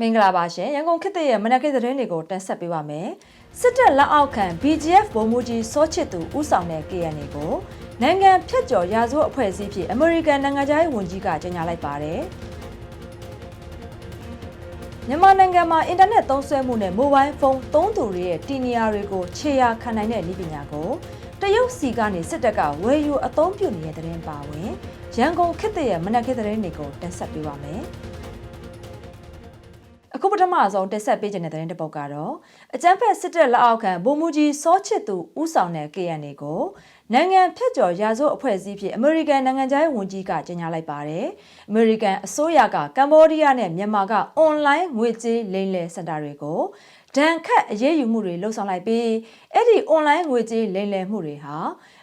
မင်္ဂလာပါရှင်ရန်ကုန်ခေတ်သစ်ရဲ့မနက်ခင်းသတင်းတွေကိုတင်ဆက်ပေးပါမယ်စစ်တပ်လက်အောက်ခံ BGF ဗိုလ်မှူးကြီးစောချစ်သူဦးဆောင်တဲ့ KNA ကိုနိုင်ငံဖြတ်ကျော်ရာဇဝတ်အဖွဲ့အစည်းဖြစ်အမေရိကန်နိုင်ငံသားရေးဝန်ကြီးကကြေညာလိုက်ပါတယ်မြန်မာနိုင်ငံမှာအင်တာနက်သုံးစွဲမှုနဲ့မိုဘိုင်းဖုန်းသုံးသူတွေရဲ့တီနီယာတွေကိုခြေရာခံနိုင်တဲ့နည်းပညာကိုတရုတ်စီကနေစစ်တပ်ကဝယ်ယူအသုံးပြုနေတဲ့သတင်းပါဝင်ရန်ကုန်ခေတ်သစ်ရဲ့မနက်ခင်းသတင်းတွေကိုတင်ဆက်ပေးပါမယ်။ အခုပထမဆုံးတက်ဆက်ပေးခြင်းတဲ့သတင်းတစ်ပုဒ်ကတော့အကြမ်းဖက်စစ်တပ်လက်အောက်ခံဗိုလ်မှူးကြီးစောချစ်သူဦးဆောင်တဲ့ KNA ကိုနိုင်ငံဖြတ်ကျော်ရာဇဝတ်အဖွဲ့အစည်းဖြစ်အမေရိကန်နိုင်ငံသားရေးဝန်ကြီးကကြေညာလိုက်ပါတယ်။အမေရိကန်အစိုးရကကမ္ဘောဒီးယားနဲ့မြန်မာကအွန်လိုင်းငွေကြေးလိမ်လည်စင်တာတွေကို ဒဏ်ခတ်အရေးယူမှုတွေလှုံ့ဆော်လိုက်ပြီးအဲ့ဒီ online ငွေကြေးလိမ်လည်မှုတွေဟာ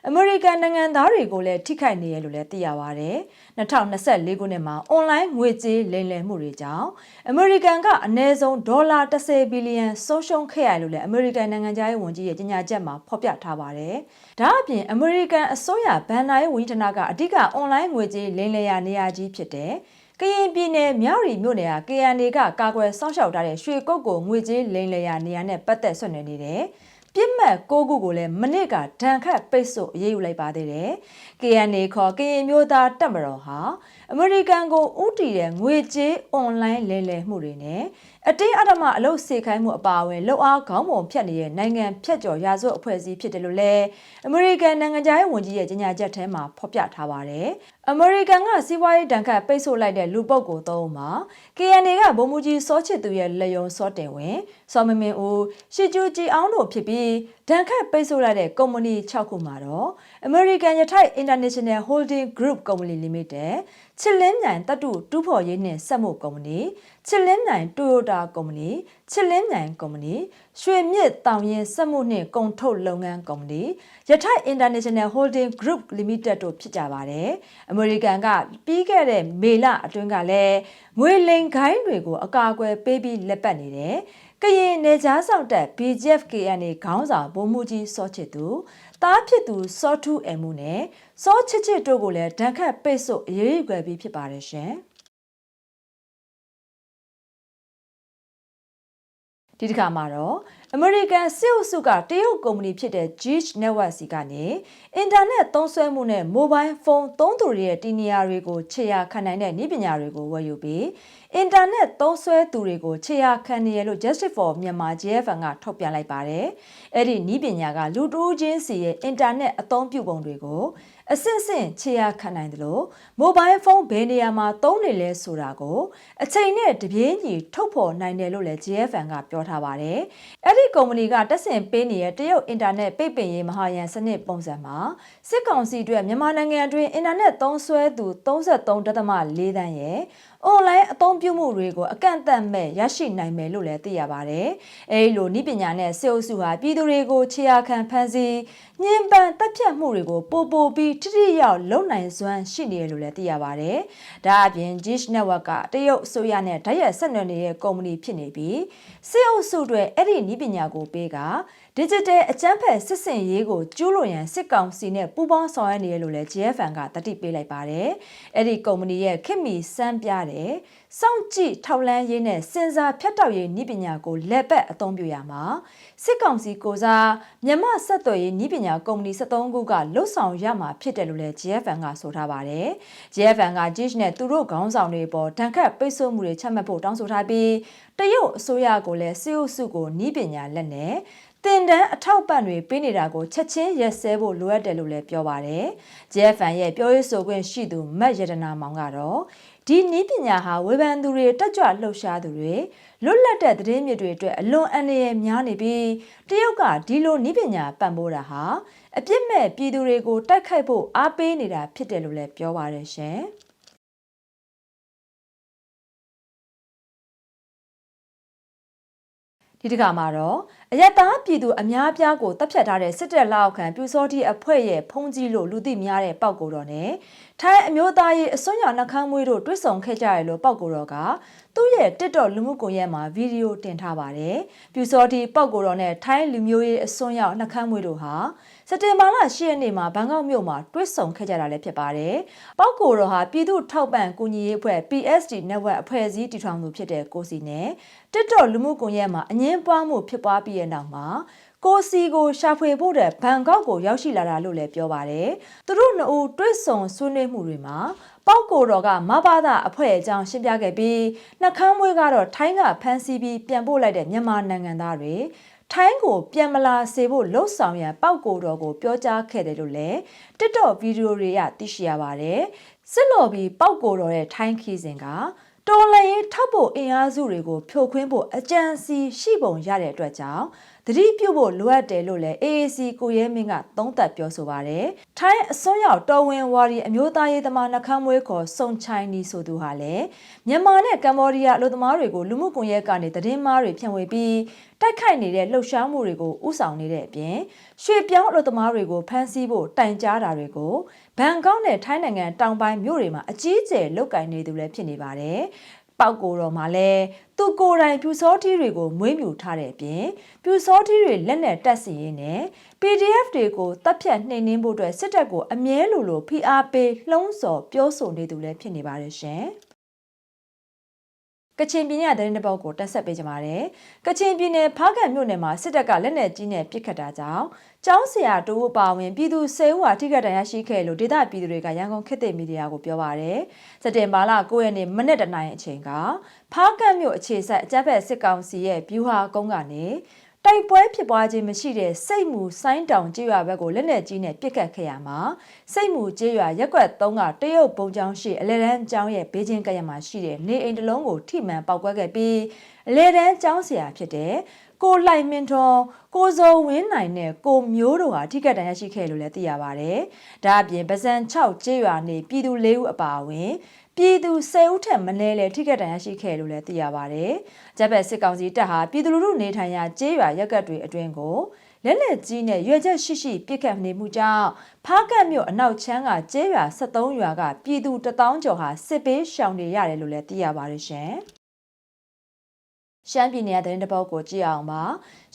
အမေရိကန်နိုင်ငံသားတွေကိုလည်းထိခိုက်နေရလို့လည်းသိရပါဗျ။2024ခုနှစ်မှာ online ငွေကြေးလိမ်လည်မှုတွေကြောင့်အမေရိကန်ကအနည်းဆုံးဒေါ်လာ10ဘီလီယံဆုံးရှုံးခဲ့ရလို့လည်းအမေရိကန်နိုင်ငံသားရေးဝန်ကြီးရဲ့ကြေညာချက်မှာဖော်ပြထားပါတယ်။ဒါအပြင်အမေရိကန်အစိုးရဗန်နာရေးဝန်ကြီးဌာနကအဓိက online ငွေကြေးလိမ်လည်ရာနေရာကြီးဖြစ်တဲ့ ကရင်ပြည်နယ်မြောက်ရီမြို့နယ်က KNA ကကာကွယ်စောင့်ရှောက်ထားတဲ့ရွှေကုတ်ကိုငွေကြေးလိမ်လည်ရာနေရာနဲ့ပတ်သက်ဆွနေနေတယ်။ပြစ်မှတ်၉ခုကိုလည်းမနစ်ကဒဏ်ခတ်ပိတ်ဆို့အရေးယူလိုက်ပါသေးတယ်။ KNA ခေါ်ကရင်မျိုးသားတပ်မတော်ဟာအမေရိကန်ကိုဥတီတဲ့ငွေကြေးအွန်လိုင်းလဲလှယ်မှုတွေနဲ့ အတင်းအဓမ္မအလုပ်စေခိုင်းမှုအပါအဝင်လှုပ်အားခေါင်းပုံဖြတ်နေတဲ့နိုင်ငံဖြတ်ကျော်ရာဇဝတ်အဖွဲ့အစည်းဖြစ်တယ်လို့လည်းအမေရိကန်နိုင်ငံသားရေးဝန်ကြီးရဲ့ကြေညာချက်ထဲမှာဖော်ပြထားပါတယ်။အမေရိကန်ကစီးပွားရေးတန်ခတ်ပိတ်ဆို့လိုက်တဲ့လူပုတ်ကိုသုံးမှာ KNA ကဗိုလ်မှူးကြီးစောချစ်သူရဲ့လက်ယုံစောတင်ဝင်စောမမင်းဦးရှီကျူကြည်အောင်တို့ဖြစ်ပြီးဒဏ်ခတ်ပိတ်ဆို့လိုက်တဲ့ကုမ္ပဏီ6ခုမှာတော့ American ရထိုက် International Holding Group Company Limited ချစ်လင်းမြိုင်တတုတူးဖော်ရေးနှင့်စက်မှုကုမ္ပဏီ ချစ်လင်းမြိုင်တိုယိုတာကုမ္ပဏီချစ်လင်းမြိုင်ကုမ္ပဏီရွှေမြစ်တောင်ရင်စက်မှုနှင့်ကုန်ထုတ်လုပ်ငန်းကုမ္ပဏီရထိုက် International Holding Group Limited တို့ဖြစ်ကြပါတယ်။ American ကပြီးခဲ့တဲ့မေလအတွင်းကလည်းငွေလိမ်ခိုင်းတွေကိုအကာအကွယ်ပေးပြီးလက်ပတ်နေတယ်။ကရင်နေကြားဆောင်တက် BGF KNA ခေါင်းဆောင်ဗိုလ်မှူးကြီးစောချစ်သူတားဖြစ်သူစောထူးအမှုနဲ့စောချစ်ချစ်တို့ကိုလည်းဒဏ်ခတ်ပိတ်ဆို့အရေးယူခဲ့ပြီးဖြစ်ပါတယ်ရှင်။ ဒီတစ်ခါမှာတော့အမေရိကန်စစ်အုပ်စုကတရုတ်ကုမ္ပဏီဖြစ်တဲ့ Geach Network စီကနေအင်တာနက်သုံးစွဲမှုနဲ့မိုဘိုင်းဖုန်းသုံးသူတွေရဲ့တီနီယာတွေကိုခြေရာခံနိုင်တဲ့နည်းပညာတွေကိုဝယ်ယူပြီးအင်တာနက်သုံးစွဲသူတွေကိုခြေရာခံနေရလို့ Justice for Myanmar JFN ကထုတ်ပြန်လိုက်ပါတယ်။အဲ့ဒီနည်းပညာကလူတိုးချင်းစီရဲ့အင်တာနက်အသုံးပြုပုံတွေကိုအစစ်စစ်ခြေရာခံနိုင်တယ်လို့မိုဘိုင်းဖုန်းဘယ်နေရာမှာသုံးနေလဲဆိုတာကိုအချိန်နဲ့တပြေးညီထုတ်ဖော်နိုင်တယ်လို့လည်း JFN ကပြောထားပါတယ်။အဲ့ ဒီကုမ္ပဏီကတက်ဆင်ပေးနေတဲ့တရုတ်အင်တာနက်ပိတ်ပင်ရေးမဟာယန်စနစ်ပုံစံမှာစစ်ကောင်စီအတွက်မြန်မာနိုင်ငံအတွင်းအင်တာနက်သုံးစွဲသူ33.4တန်းရဲ့အွန်လိုင်းအသုံးပြုမှုတွေကိုအကန့်အသတ်မဲ့ရရှိနိုင်မယ်လို့လည်းသိရပါတယ်။အဲဒီလိုဤပညာနဲ့စေအုပ်စုဟာပြည်သူတွေကိုခြေရာခံဖန်ဆီးညှဉ်းပန်းတပ်ဖြတ်မှုတွေကိုပိုပိုပြီးထိထိရောက်လုံနိုင်စွမ်းရှိနေတယ်လို့လည်းသိရပါတယ်။ဒါအပြင် Dish Network ကတရုတ်အစိုးရနဲ့ဓာတ်ရိုက်ဆက်နွယ်နေတဲ့ကုမ္ပဏီဖြစ်နေပြီးစေအုပ်စုတွေအဲ့ဒီဤပညာကိုပေးက digital အကျန်းဖက်စစ်စင်ရေးကိုကျူးလွန်ရန်စစ်ကောင်စီနဲ့ပူးပေါင်းဆောင်ရွက်နေရလို့လည်း GFN ကတတိပေးလိုက်ပါတယ်။အဲ့ဒီကုမ္ပဏီရဲ့ခင်မီစမ်းပြတဲ့စောင့်ကြည့်ထောက်လန်းရေးနဲ့စင်စာဖြတ်တောက်ရေးနည်းပညာကိုလက်ပတ်အသုံးပြုရမှာစစ်ကောင်စီကိုစားမြန်မာဆက်သွယ်ရေးနည်းပညာကုမ္ပဏီ73ခုကလှုပ်ဆောင်ရမှာဖြစ်တယ်လို့လည်း GFN ကဆိုထားပါတယ်။ GFN က Dish နဲ့သူတို့ခေါင်းဆောင်တွေပေါ်တန်ခတ်ပိတ်ဆို့မှုတွေချမှတ်ဖို့တောင်းဆိုထားပြီးတရုတ်အစိုးရကိုလည်းစစ်အုပ်စုကိုနည်းပညာလက်နဲ့ တင်တန်းအထောက်ပံ့တွေပေးနေတာကိုချက်ချင်းရက်စဲဖို့လိုအပ်တယ်လို့လည်းပြောပါတယ်။ JFN ရဲ့ပြောရေးဆိုခွင့်ရှိသူမတ်ရတနာမောင်ကတော့ဒီနည်းပညာဟာဝေဖန်သူတွေတက်ကြွလှုပ်ရှားသူတွေလွတ်လပ်တဲ့သတင်းမြစ်တွေအတွက်အလွန်အန္တရာယ်များနေပြီးတရုတ်ကဒီလိုနည်းပညာပံ့ပိုးတာဟာအပြစ်မဲ့ပြည်သူတွေကိုတိုက်ခိုက်ဖို့အားပေးနေတာဖြစ်တယ်လို့လည်းပြောပါတယ်ရှင်။ ဒီတကမှာတော့အယက်သားပြည်သူအများပြားကိုတပ်ဖြတ်ထားတဲ့စစ်တပ်လက်အောက်ခံပြူစောတိအဖွဲ့ရဲ့ဖုံးကြီးလို့လူသိများတဲ့ပောက်ကိုတော်နဲ့ထိုင်းအမျိုးသားရေးအစွန်းရောက်နှကမ်းမွေးတို့တွစ်ဆုံခဲ့ကြရလို့ပောက်ကိုတော်ကသူ့ရဲ့ TikTok လူမှုကွန်ရက်မှာဗီဒီယိုတင်ထားပါတယ်။ပြူစောတိပောက်ကိုတော်နဲ့ထိုင်းလူမျိုးရေးအစွန်းရောက်နှကမ်းမွေးတို့ဟာ စက်တင်ဘာလ10ရက်နေ့မှာဘန်ကောက်မြို့မှာတွဲဆုံခဲ့ကြတာလည်းဖြစ်ပါတယ်။ပေါက်ကိုတော်ဟာပြည်သူ့ထောက်ပံ့ကူညီရေးအဖွဲ့ PSD Network အဖွဲ့အစည်းတည်ထောင်သူဖြစ်တဲ့ကိုစီနဲ့ TikTok လူမှုကွန်ရက်မှာအငင်းပွားမှုဖြစ်ပွားပြီးတဲ့နောက်မှာကိုစီကိုရှာဖွေဖို့တဲ့ဘန်ကောက်ကိုရောက်ရှိလာတာလို့လည်းပြောပါတယ်။သူတို့နှစ်ဦးတွဲဆုံဆွေးနွေးမှုတွေမှာပေါက်ကိုတော်ကမဘာသာအဖွဲ့အကြောင်းရှင်းပြခဲ့ပြီးနှကမ်းမွေးကတော့ထိုင်းကဖမ်းဆီးပြီးပြန်ပို့လိုက်တဲ့မြန်မာနိုင်ငံသားတွေ ထိုင်းကိုပြန်မလာစေဖို့လှုံ့ဆော်ရန်ပောက်ကိုတော်ကိုပြောကြားခဲ့တယ်လို့လည်း TikTok ဗီဒီယိုတွေကသိရှိရပါတယ်။စစ်လော်ဘီပောက်ကိုတော်ရဲ့ထိုင်းခီးစဉ်ကတော်လန်ရေးထောက်ဖို့အင်အားစုတွေကိုဖြိုခွင်းဖို့အကြံစီရှိပုံရတဲ့အတွက်ကြောင့် သတိပြုဖို့လိုအပ်တယ်လို့လည်း AAC ကိုရဲမင်းကသုံးသပ်ပြောဆိုပါတယ်။ထိုင်းအစွန်းရောက်တော်ဝင်ဝါဒီအမျိုးသားရေးသမားနှခမ်းမွေးခေါ်စုံချိုင်းနီဆိုသူဟာလည်းမြန်မာနဲ့ကမ္ဘောဒီးယားအလို့သမားတွေကိုလူမှုကွန်ရက်ကနေသတင်းမှားတွေဖြန့်ဝေပြီးတိုက်ခိုက်နေတဲ့လှုပ်ရှားမှုတွေကိုဥဆောင်နေတဲ့အပြင်ရွှေပြောင်းအလို့သမားတွေကိုဖမ်းဆီးဖို့တိုင်ကြားတာတွေကိုဘန်ကောက်နဲ့ထိုင်းနိုင်ငံတောင်ပိုင်းမြို့တွေမှာအကြီးအကျယ်လုပ်ကင်နေသူလည်းဖြစ်နေပါတယ်။ ပောက်ကိုတော်မှာလဲသူကိုယ်တိုင်ပြူစောထီးတွေကိုမွေးမြူထားတဲ့အပြင်ပြူစောထီးတွေလက်နဲ့တက်စီရင်းနဲ့ PDF တွေကိုတပ်ဖြတ်နှိမ်နင်းဖို့အတွက်စစ်တပ်ကိုအမြဲလိုလိုဖိအားပေးလှုံ့ဆော်ပြောဆိုနေသူလည်းဖြစ်နေပါတယ်ရှင်။ကချင်ပြည်နယ်သတင်းတစ်ပုဒ်ကိုတက်ဆက်ပေးကြပါမယ်။ကချင်ပြည်နယ်ဖားကန့်မြို့နယ်မှာစစ်တပ်ကလက်နက်ကြီးနဲ့ပစ်ခတ်တာကြောင့် ကျောင်းဆရာတူအပါဝင်ပြည်သူ၁၀ဦးဟာထိခိုက်ဒဏ်ရာရှိခဲ့လို့ဒေသပြည်သူတွေကရန်ကုန်ခေတ်သစ်မီဒီယာကိုပြောပါရယ်။စက်တင်ဘာလ9ရက်နေ့မနေ့တနင်္လာအချိန်ကဖားကန့်မြို့အခြေဆက်အကြမ်းဖက်စစ်ကောင်စီရဲ့ဗျူဟာကုန်းကနေတိုက်ပွဲဖြစ်ပွားခြင်းမရှိတဲ့စိတ်မူဆိုင်းတောင်ကြေးရွာဘက်ကိုလက်နက်ကြီးနဲ့ပစ်ခတ်ခဲ့ရမှာစိတ်မူကြေးရွာရက်ွက်3ကတရုတ်ဘုံကျောင်းရှိအလဲတန်းကျောင်းရဲ့ဘေးချင်းကရမှာရှိတဲ့နေအိမ်တစ်လုံးကိုထိမှန်ပောက်ကွဲခဲ့ပြီးအလဲတန်းကျောင်းဆရာဖြစ်တဲ့ ကိုလှိုင်မင်းထွန်းကိုဇော်ဝင်းနိုင်နဲ့ကိုမျိုးတို့ဟာထိကက်တန်ရရှိခဲ့လို့လည်းသိရပါဗျ။ဒါအပြင်ပဇန်6ကျေးရွာနေပြည်သူ၄ဦးအပါအဝင်ပြည်သူ10ဦးထက်မနည်းလဲထိကက်တန်ရရှိခဲ့လို့လည်းသိရပါတယ်။ဂျပန်စစ်ကောင်စီတပ်ဟာပြည်သူလူထုနေထိုင်ရာကျေးရွာရက်ကတ်တွေအတွင်းကိုလက်လက်ကြီးနဲ့ရွေချက်ရှိရှိပြစ်ခတ်နေမှုကြောင့်ဖားကတ်မြို့အနောက်ချမ်းကကျေးရွာ73ရွာကပြည်သူ1000ကျော်ဟာစစ်ပေးရှောင်နေရတယ်လို့လည်းသိရပါတယ်ရှင်။ ရှမ်းပြည်နယ်သတင်းတပုတ်ကိုကြည့်အောင်ပါ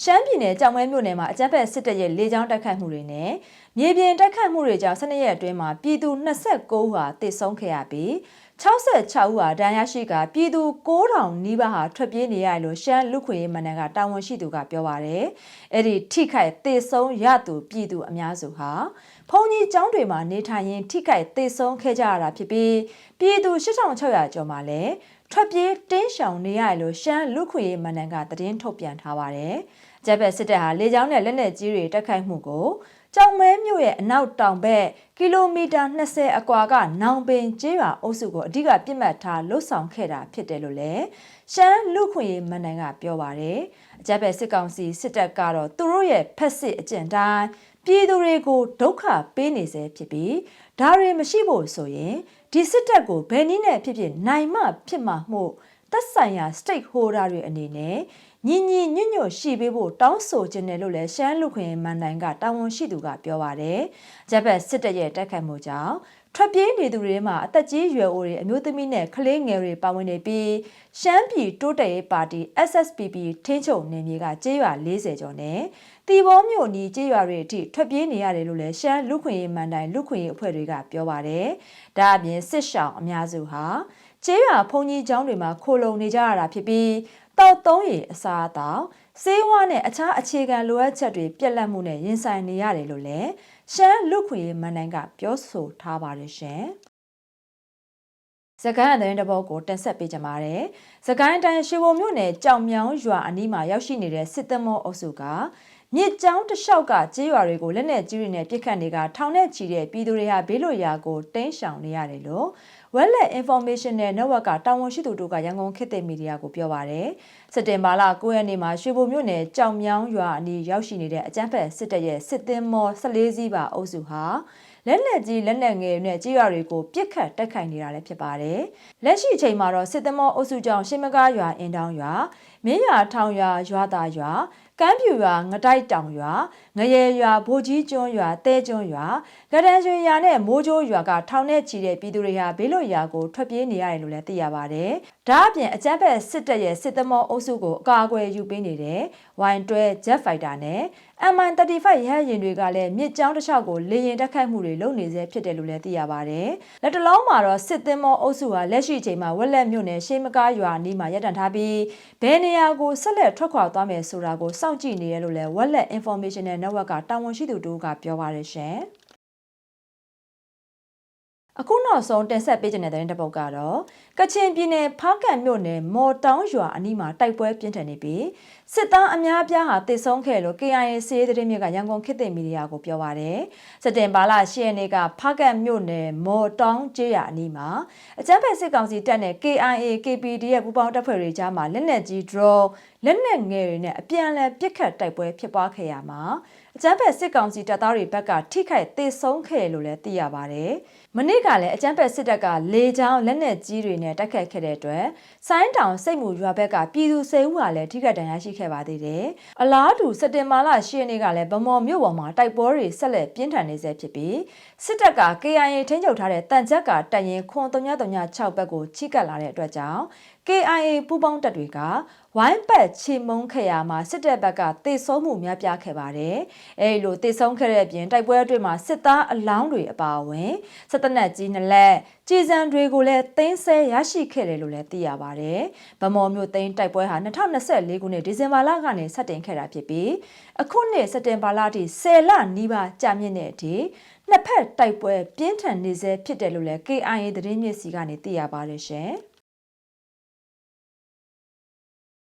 ရှမ်းပြည်နယ်ကြောင်မဲမြို့နယ်မှာအကြမ်းဖက်စစ်တပ်ရဲ့လေကြောင်းတိုက်ခိုက်မှုတွေနဲ့မြေပြင်တိုက်ခိုက်မှုတွေကြောင့်12ရက်အတွင်းမှာပြည်သူ29ဦးဟာသေဆုံးခဲ့ရပြီး66ဦးဟာဒဏ်ရာရှိကပြည်သူ9000နီးပါးဟာထွက်ပြေးနေရလို့ရှမ်းလူခွေရေးမန်နန်ကတာဝန်ရှိသူကပြောပါရယ်အဲ့ဒီထိခိုက်သေဆုံးရသူပြည်သူအများစုဟာဘုံကြီးကျောင်းတွေမှာနေထိုင်ရင်းထိခိုက်သေဆုံးခဲ့ကြရတာဖြစ်ပြီးပြည်သူ8600ကျော်မှာလည်း ထွက်ပြေးတင်းရှောင်နေရတယ်လို့ရှမ်းလူခွေရေးမန်နန်ကသတင်းထုတ်ပြန်ထားပါတယ်။ဂျပန်စစ်တပ်ဟာလေကြောင်းနဲ့လက်နက်ကြီးတွေတိုက်ခိုက်မှုကိုကြောင်မဲမြို့ရဲ့အနောက်တောင်ဘက်ကီလိုမီတာ20အကွာကနောင်ပင်ကျေးရွာအုပ်စုကိုအဓိကပြစ်မှတ်ထားလှုပ်ဆောင်ခဲ့တာဖြစ်တယ်လို့လည်းရှမ်းလူခွေရေးမန်နန်ကပြောပါတယ်။ အကြမ်းဖက်စစ်ကောင်စီစစ်တပ်ကတော့သူတို့ရဲ့ဖက်စစ်အကျင့်တိုင်းပြည်သူတွေကိုဒုက္ခပေးနေစေဖြစ်ပြီးဒါတွေမရှိဖို့ဆိုရင်ဒီစစ်တပ်ကိုဘယ်နည်းနဲ့ဖြစ်ဖြစ်နိုင်မှဖြစ်မှာမှုသက်ဆိုင်ရာ stakeholder တွေအနေနဲ့ညီညီညွတ်ညွတ်ရှိပေးဖို့တောင်းဆိုခြင်းတယ်လို့လည်းရှမ်းလူခွင့်မန်တိုင်ကတာဝန်ရှိသူကပြောပါတယ်။ဂျပန်စစ်တပ်ရဲ့တိုက်ခိုက်မှုကြောင့် ထွက်ပြေးနေသူတွေမှာအသက်ကြီးရွယ်အိုတွေအမျိုးသမီးနဲ့ကလေးငယ်တွေပါဝင်နေပြီးရှမ်းပြည်တိုးတက်ရေးပါတီ SSPP ထင်းချုံနေမြေကကျေးရွာ40ကျော်နဲ့တီဘောမြို့နီးကျေးရွာတွေအထိထွက်ပြေးနေရတယ်လို့လည်းရှမ်းလူခွင့်ရေးမန်တိုင်လူခွင့်ရေးအဖွဲ့တွေကပြောပါတယ်။ဒါအပြင်စစ်ရှောင်အများစုဟာကျေးရွာဘုံကြီးကျောင်းတွေမှာခိုလုံနေကြရတာဖြစ်ပြီး တောက်သုံးရည်အစားအသောက်စေးဝါးနဲ့အခြားအခြေခံလိုအပ်ချက်တွေပြက်လက်မှုနဲ့ရင်ဆိုင်နေရတယ်လို့လည်းရှမ်းလူခွေမန်နိုင်ကပြောဆိုထားပါတယ်ရှင်။စကိုင်းအသတင်းတပုတ်ကိုတင်ဆက်ပေးကြပါမယ်။စကိုင်းတိုင်းရွှေဘုံမြို့နယ်ကြောင်မြောင်းရွာအနီးမှာရောက်ရှိနေတဲ့စစ်သမောအုပ်စုက မြစ်ကြောင်းတစ်လျှောက်ကကျေးရွာတွေကိုလက်နက်ကြီးတွေနဲ့ပစ်ခတ်နေတာထောင်နဲ့ချီတဲ့ပြည်သူတွေဟာဘေးလွတ်ရာကိုတင်းရှောင်နေရတယ်လို့ Wallet Information နဲ့ Network ကတာဝန်ရှိသူတို့ကရန်ကုန်ခေတ်သစ်မီဒီယာကိုပြောပါရယ်စက်တင်ဘာလ9ရက်နေ့မှာရွှေဘိုမြို့နယ်ကြောင်မြောင်းရွာအနီးရောက်ရှိနေတဲ့အကြမ်းဖက်စစ်တပ်ရဲ့စစ်သင်းမော14စီးပါအုပ်စုဟာလက်နက်ကြီးလက်နက်ငယ်နဲ့ကြေးရွာတွေကိုပြစ်ခတ်တိုက်ခိုက်နေတာလည်းဖြစ်ပါတယ်။လက်ရှိအချိန်မှာတော့စစ်သမောအုပ်စုကြောင့်ရှင်းမကားရွာအင်တောင်ရွာမင်းရွာထောင်ရွာရွာသားရွာ ကမ်းပြူရွာငတိုက်တောင်ရွာငရဲရွာဗိုလ်ကြီးကျွန်းရွာတဲကျွန်းရွာကဒန်ရွှေရွာနဲ့မိုးကြိုးရွာကထောင်နဲ့ချီတဲ့ပြည်သူတွေဟာဘေးလွတ်ရာကိုထွက်ပြေးနေရတယ်လို့လည်းသိရပါတယ်။ဒါအပြင်အကြမ်းဖက်စစ်တပ်ရဲ့စစ်သမောအုပ်စုကိုအကာအကွယ်ယူပေးနေတဲ့ Y12 Jet Fighter နဲ့ MI35 ရဟတ်ယာဉ်တွေကလည်းမြစ်ကြောင်းတစ်လျှောက်ကိုလေရင်တက်ခတ်မှုတွေလုပ်နေစေဖြစ်တယ်လို့လည်းသိရပါတယ်။လက်တလုံးမှာတော့စစ်သင်းမောအုပ်စုဟာလက်ရှိအချိန်မှာဝက်လက်မြို့နယ်ရှေးမကားရွာနီးမှာရပ်တန့်ထားပြီးဘယ်နေရာကိုဆက်လက်ထွက်ခွာသွားမယ်ဆိုတာကိုစောင့်ကြည့်နေရလို့လည်းဝက်လက် Informational Network ကတာဝန်ရှိသူတို့ကပြောပါရရှင်။ အခုနောက်ဆုံးတင်ဆက်ပေးခြင်းတဲ့တဲ့တစ်ပုတ်ကတော့ကချင်ပြည်နယ်ဖောက်ကတ်မြို့နယ်မော်တောင်းရွာအနီးမှာတိုက်ပွဲပြင်းထန်နေပြီးစစ်သားအများအပြားဟာတိုက်ဆုံခဲ့လို့ KIA စီးရေးသတင်းမြစ်ကရန်ကုန်ခေတ်သစ်မီဒီယာကိုပြောပါရယ်စက်တင်ဘာလ10ရက်နေ့ကဖောက်ကတ်မြို့နယ်မော်တောင်းကျေးရွာအနီးမှာအကြမ်းဖက်စစ်ကောင်စီတပ်နဲ့ KIA KPD ရဲ့ပူးပေါင်းတပ်ဖွဲ့တွေကြားမှာလက်နက်ကြီး drone လက်နက်ငယ်တွေနဲ့အပြန်အလှန်ပစ်ခတ်တိုက်ပွဲဖြစ်ပွားခဲ့ရမှာ အကြမ်းဖက်စစ်ကောင်စီတပ်သားတွေဘက်ကထိခိုက်ဒေဆုံးခဲ့လို့လည်းသိရပါတယ်။မနေ့ကလည်းအကြမ်းဖက်စစ်တပ်ကလေကြောင်းလက်နက်ကြီးတွေနဲ့တိုက်ခတ်ခဲ့တဲ့အတွက်ဆိုင်းတောင်စိတ်မူရွာဘက်ကပြည်သူစေဦးဟာလည်းထိခိုက်ဒဏ်ရာရှိခဲ့ပါသေးတယ်။အလားတူစက်တင်ဘာလ10ရက်နေ့ကလည်းဗမော်မြို့ပေါ်မှာတိုက်ပွဲတွေဆက်လက်ပြင်းထန်နေဆဲဖြစ်ပြီးစစ်တပ်က KIA ထိန်းချုပ်ထားတဲ့တန်ကြက်ကတပ်ရင်ခွန်336ဘက်ကိုချိကတ်လာတဲ့အတွက်ကြောင့် KIA ပူးပေါင်းတပ်တွေကဝိုင်းပတ်ချေမုန်းခဲ့ရမှာစစ်တပ်ဘက်ကတေဆုံးမှုများပြားခဲ့ပါတယ်။အဲဒီလိုတေဆုံးခဲ့တဲ့အပြင်တိုက်ပွဲအတွင်းမှာစစ်သားအလောင်းတွေအပါအဝင်စစ်တပ်နက်ကြီးနှစ်လက်ကြည်စံတွေကိုလည်းတင်းဆဲရရှိခဲ့တယ်လို့လည်းသိရပါတယ်။ဗမော်မြို့သိန်းတိုက်ပွဲဟာ2024ခုနှစ်ဒီဇင်ဘာလကနေစတင်ခဲ့တာဖြစ်ပြီးအခုနှစ်စက်တင်ဘာလအထိ10လနီးပါးကြာမြင့်တဲ့အထိနှစ်ဖက်တိုက်ပွဲပြင်းထန်နေဆဲဖြစ်တယ်လို့လည်း KIA သတင်းမြစ်စီကနေသိရပါတယ်ရှင်။